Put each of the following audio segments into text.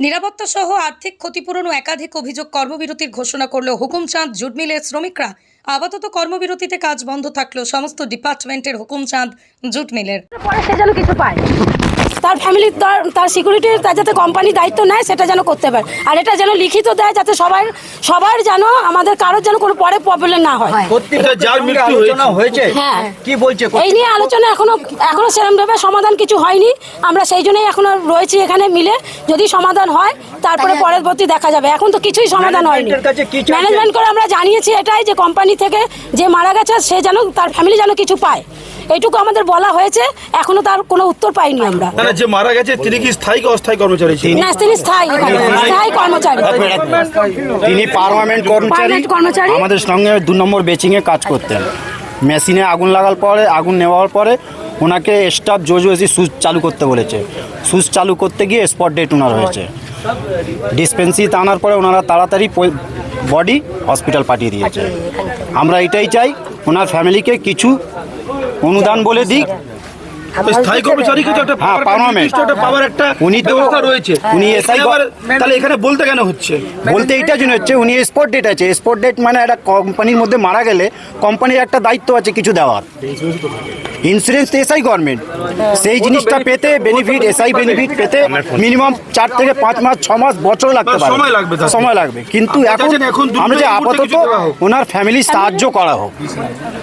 নিরাপত্তা সহ আর্থিক ক্ষতিপূরণ ও একাধিক অভিযোগ কর্মবিরতির ঘোষণা করল হুকুমচাঁদ জুট মিলের শ্রমিকরা আপাতত কর্মবিরতিতে কাজ বন্ধ থাকলেও সমস্ত ডিপার্টমেন্টের হুকুমচাঁদ জুট মিলের। পরে সে যেন কিছু পায়। তার ফ্যামিলি তার তার সিকিউরিটি তার যাতে কোম্পানি দায়িত্ব নেয় সেটা যেন করতে পারে। আর এটা যেন লিখিত দেয় যাতে সবার সবার যেন আমাদের কারোর যেন কোনো পরে প্রবলেম না হয়। হয়েছে। হ্যাঁ। কি বলছে এই নিয়ে আলোচনা এখনও এখনও সেরকম ভাবে সমাধান কিছু হয়নি। আমরা সেই জন্যই এখনও রয়েছি এখানে মিলে। যদি সমাধান হয় তারপরে পরবর্তী দেখা যাবে। এখন তো কিছুই সমাধান হয়নি? ম্যানেজমেন্ট করে আমরা জানিয়েছি এটাই যে কোম্পানি থেকে যে মারা গেছে সে যেন তার ফ্যামিলি যেন কিছু পায়। এইটুকু আমাদের বলা হয়েছে এখনও তার কোনো উত্তর পাইনি আমরা। না যে মারা গেছে তিনি কি স্থায়ী কি অস্থায়ী কর্মচারী ছিলেন? না তিনি স্থায়ী স্থায়ী কর্মচারী। তিনি পার্মানেন্ট কর্মচারী। কর্মচারী। আমাদের সঙ্গে দু নম্বর বেচিংয়ে কাজ করতেন। মেশিনে আগুন লাগার পরে আগুন নেওয়ার পরে ওনাকে স্টাফ জোজো এসে সুইচ চালু করতে বলেছে। সুইচ চালু করতে গিয়ে স্পট ডেট ওনার হয়েছে। ডিসপেন্সিতে আনার পরে ওনারা তাড়াতাড়ি বডি হসপিটাল পাঠিয়ে দিয়েছে। আমরা এটাই চাই ওনার ফ্যামিলিকে কিছু অনুদান বলে দিক। স্থায়ী কর্মচারী কিন্তু একটা হ্যাঁ, নির্দিষ্ট একটা পাওয়ার একটা উনি ব্যবস্থা রয়েছে। উনি এবার তাহলে এখানে বলতে কেন হচ্ছে? বলতে এইটার জন্য হচ্ছে উনি স্পট ডেট আছে। স্পট ডেট মানে একটা কোম্পানির মধ্যে মারা গেলে কোম্পানির একটা দায়িত্ব আছে কিছু দেওয়ার। ইন্স্যুরেন্স তো এসআই গভর্নমেন্ট সেই জিনিসটা পেতে বেনিফিট এসআই বেনিফিট পেতে মিনিমাম চার থেকে পাঁচ মাস ছ মাস বছর লাগতে পারে। সময় লাগবে সময় লাগবে। কিন্তু এখন এখন আমরা যে আপাতত। ওনার ফ্যামিলি সাহায্য করা হোক।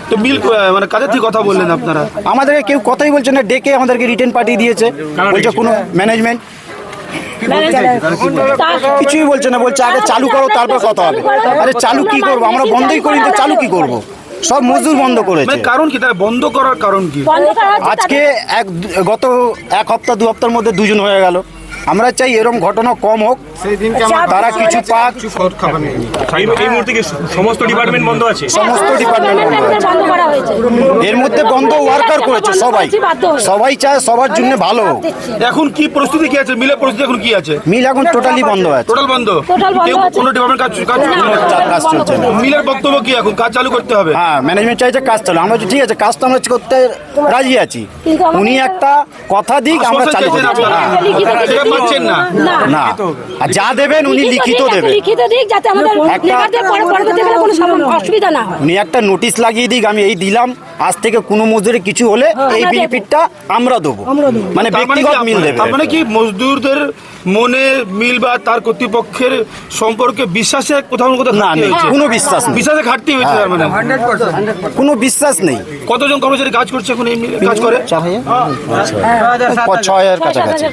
তো মিল আহ, মানে কাদের থেকে কথা বললেন আপনারা? আমাদেরকে কেউ কথাই বলছেন না ডেকে আমাদেরকে রিটার্ন পাঠিয়ে দিয়েছে। বলছে কোনো ম্যানেজমেন্ট কিছুই বলছে না বলছে আগে চালু করো তারপর কথা হবে। আরে চালু কি করব? আমরা বন্ধই করি তো চালু কি করব? সব মজদুর বন্ধ করেছে। মানে কারণ কি? তারা বন্ধ করার কারণ কি? আজকে এক গত এক হপ্তাহ দু সপ্তাহের মধ্যে দুজন হয়ে গেল। আমরা চাই এরকম ঘটনা কম হোক তারা কিছু পাক এই এই মুহূর্তে সমস্ত ডিপার্টমেন্ট বন্ধ আছে? সমস্ত ডিপার্টমেন্ট বন্ধ করা হয়েছে। এর মধ্যে বন্ধ ওয়ার্কার করেছে সবাই। সবাই চায় সবার জন্য ভালো। এখন কি পরিস্থিতি কি আছে? মিলের পরিস্থিতি এখন কি আছে? মিল এখন টোটালি বন্ধ আছে। টোটাল বন্ধ। Total বন্ধ কেউ আছে। কোনো ডিপার্টমেন্ট কাজ কাজ না, করছে না। কাজ চলছে মিলের বক্তব্য কি এখন? কাজ চালু করতে হবে। হ্যাঁ ম্যানেজমেন্ট চাইছে কাজ চালু। আমরা ঠিক আছে কাজ তো আমরা করতে রাজি আছি। উনি একটা কথা দিক আমরা চালু। হ্যাঁ। না। আর যা দেবেন উনি লিখিত দেবেন। লিখিত দিক যাতে আমাদের পরে পরবর্তীকালে কোনো অসুবিধা না হয়। উনি একটা নোটিশ লাগিয়ে দিক আমি এই দিলাম আজ থেকে কোনো মজদুরে কিছু হলে এই আমরা বেনিফিটটা আমরা দেবো। মানে মানে ব্যক্তিগত মিল দেবে। তার মানে কি মজদুরদের মনে মিল বা তার কর্তৃপক্ষের সম্পর্কে বিশ্বাসে কোথাও না কোথাও না নেই। কোনো বিশ্বাস নেই। বিশ্বাসে ঘাটতি হয়েছে তার মানে। কোনো বিশ্বাস নেই। কতজন কর্মচারী কাজ করছে এখন এই কাজ করে? চার হাজার? প- ছ হাজার কাছাকাছি।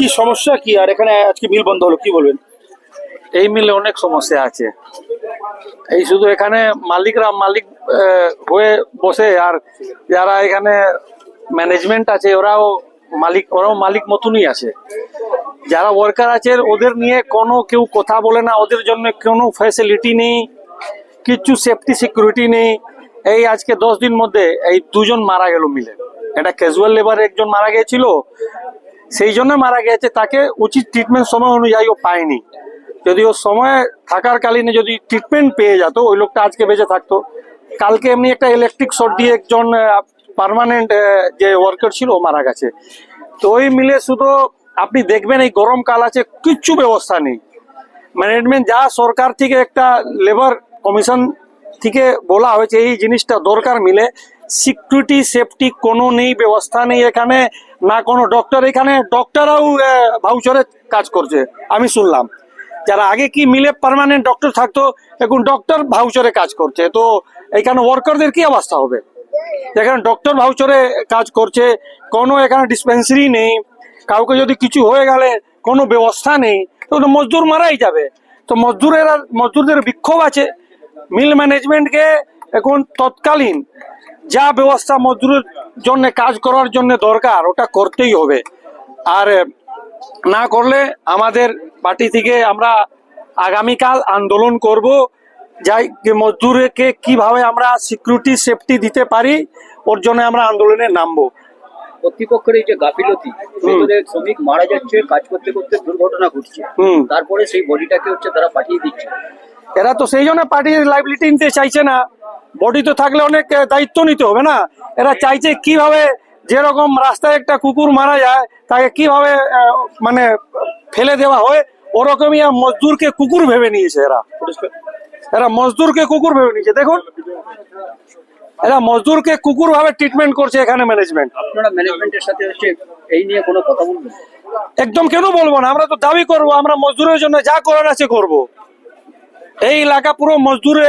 কি সমস্যা কি? আর এখানে আজকে মিল বন্ধ হলো, কি বলবেন? এই মিলে অনেক সমস্যা আছে। এই শুধু এখানে মালিকরা, মালিক হয়ে বসে, আর যারা এখানে ম্যানেজমেন্ট আছে, ওরাও মালিক ওরাও মালিক মতনই আছে। যারা ওয়ার্কার আছে, ওদের নিয়ে কোনো কেউ কথা বলে না, ওদের জন্য কোনো ফ্যাসিলিটি নেই, কিছু সেফটি সিকিউরিটি নেই। এই আজকে দশ দিন মধ্যে এই দুজন মারা গেল মিলে। এটা ক্যাজুয়াল লেবার একজন মারা গিয়েছিল সেই জন্য মারা গেছে। তাকে উচিত ট্রিটমেন্ট সময় অনুযায়ী ও পায়নি। যদি ও সময় থাকার কালীনে যদি ট্রিটমেন্ট পেয়ে যেত, ওই লোকটা আজকে বেঁচে থাকতো। কালকে এমনি একটা ইলেকট্রিক শর্ট দিয়ে একজন পার্মানেন্ট যে ওয়ার্কার ছিল, ও মারা গেছে। তো ওই মিলে শুধু আপনি দেখবেন এই গরমকাল আছে, কিচ্ছু ব্যবস্থা নেই। ম্যানেজমেন্ট যা সরকার থেকে একটা লেবার কমিশন থেকে বলা হয়েছে, এই জিনিসটা দরকার মিলে সিকিউরিটি সেফটি কোনো নেই, ব্যবস্থা নেই এখানে, না কোনো ডক্টর এখানে। ডক্টররাও ভাউচারে কাজ করছে, আমি শুনলাম। যারা আগে কি মিলে পার্মানেন্ট ডক্টর থাকতো, এখন ডক্টর ভাউচারে কাজ করছে। তো এখানে ওয়ার্কারদের কি অবস্থা হবে? এখানে ডক্টর ভাউচারে কাজ করছে, কোনো এখানে ডিসপেন্সারি নেই, কাউকে যদি কিছু হয়ে গেলে, কোনো ব্যবস্থা নেই, তো মজদুর মারাই যাবে। তো মজদুরের, মজদুরদের বিক্ষোভ আছে। মিল ম্যানেজমেন্টকে এখন তৎকালীন যা ব্যবস্থা মজদুরের জন্য কাজ করার জন্য দরকার ওটা করতেই হবে। আর না করলে আমাদের পার্টি থেকে আমরা আগামীকাল আন্দোলন করব যাই মজদুরকে কীভাবে আমরা সিকিউরিটি সেফটি দিতে পারি ওর জন্য আমরা আন্দোলনে নামবো। কর্তৃপক্ষের এই যে গাফিলতি শ্রমিক মারা যাচ্ছে কাজ করতে করতে দুর্ঘটনা ঘটছে। হুম। তারপরে সেই বডিটাকে হচ্ছে তারা পাঠিয়ে দিচ্ছে। এরা তো সেই জন্য পার্টির লাইবিলিটি নিতে চাইছে না। বডি তো থাকলে অনেক দায়িত্ব নিতে হবে না? এরা চাইছে কীভাবে যেরকম রাস্তায় একটা কুকুর মারা যায় তাকে কীভাবে মানে ফেলে দেওয়া হয় ওরকমই মজদুরকে কুকুর ভেবে নিয়েছে এরা। এরা মজদুরকে কুকুর ভেবে নিয়েছে। দেখুন এরা মজদুরকে কুকুর ভাবে ট্রিটমেন্ট করছে এখানে ম্যানেজমেন্ট আপনারা ম্যানেজমেন্টের সাথে হচ্ছে এই নিয়ে কোনো কথা বলবেন? একদম কেন বলব না আমরা তো দাবি করব আমরা মজদুরের জন্য যা করার আছে করব। এই এলাকা পুরো মজদুরে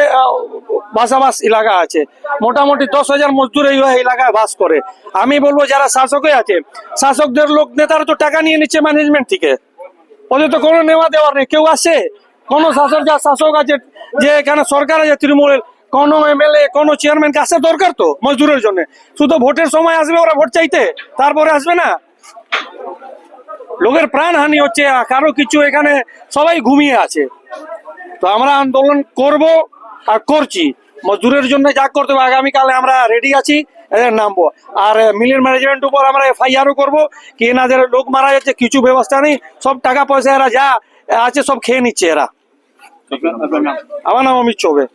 বাসাবাস এলাকা আছে। মোটামুটি দশ হাজার মজদুর এই এলাকায় বাস করে। আমি বলব যারা শাসকে আছে, শাসকদের লোক, নেতারা তো টাকা নিয়ে নিচ্ছে ম্যানেজমেন্ট থেকে। ওদের তো কোনো নেওয়া দেওয়ার নেই। কেউ আসে কোনো শাসক যা শাসক আছে, যে এখানে সরকার আছে, তৃণমূলের, কোনো এমএলএ, কোনো চেয়ারম্যানকে আসা দরকার তো মজদুরের জন্য। শুধু ভোটের সময় আসবে ওরা ভোট চাইতে? তারপরে আসবে না? লোকের প্রাণহানি হচ্ছে কারও কিছু এখানে সবাই ঘুমিয়ে আছে। তো আমরা আন্দোলন করব আর করছি। মজদুরের জন্য যা করতে হবে আগামীকালে আমরা রেডি আছি এদের নামবো। আর মিলের ম্যানেজমেন্ট উপর আমরা এফআইআরও করব কি এনাদের লোক মারা যাচ্ছে কিছু ব্যবস্থা নেই সব টাকা পয়সা এরা যা আছে সব খেয়ে নিচ্ছে এরা। আমার নাম অমিত চৌবে।